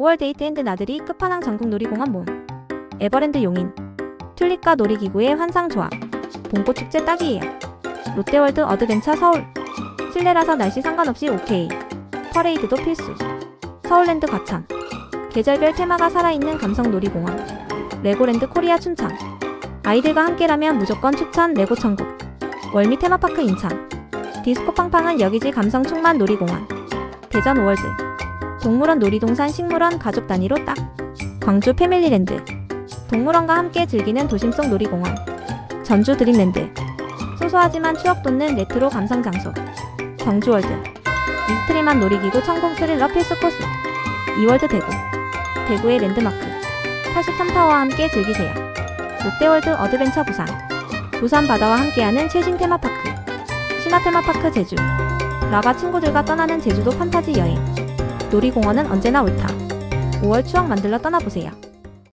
5월 데이트앤드 나들이 끝판왕 전국 놀이공원 몸 에버랜드 용인. 튤립과 놀이기구의 환상조합 봄꽃 축제 딱이에요. 롯데월드 어드벤처 서울. 실내라서 날씨 상관없이 오케이. 퍼레이드도 필수. 서울랜드 과천. 계절별 테마가 살아있는 감성 놀이공원. 레고랜드 코리아 춘천. 아이들과 함께라면 무조건 추천 레고 천국. 월미 테마파크 인천. 디스코 팡팡은 여기지 감성 충만 놀이공원. 대전 월드 동물원 놀이동산 식물원 가족 단위로 딱. 광주 패밀리랜드. 동물원과 함께 즐기는 도심 속 놀이공원. 전주 드림랜드. 소소하지만 추억 돋는 레트로 감성 장소. 경주월드. 익스트림한 놀이기구 천공 스릴러 필수 코스. 이월드 대구. 대구의 랜드마크. 83타워와 함께 즐기세요. 롯데월드 어드벤처 부산. 부산 바다와 함께하는 최신 테마파크. 신화 테마파크 제주. 라바 친구들과 떠나는 제주도 판타지 여행 놀이공원은 언제나 옳다. 5월 추억 만들러 떠나보세요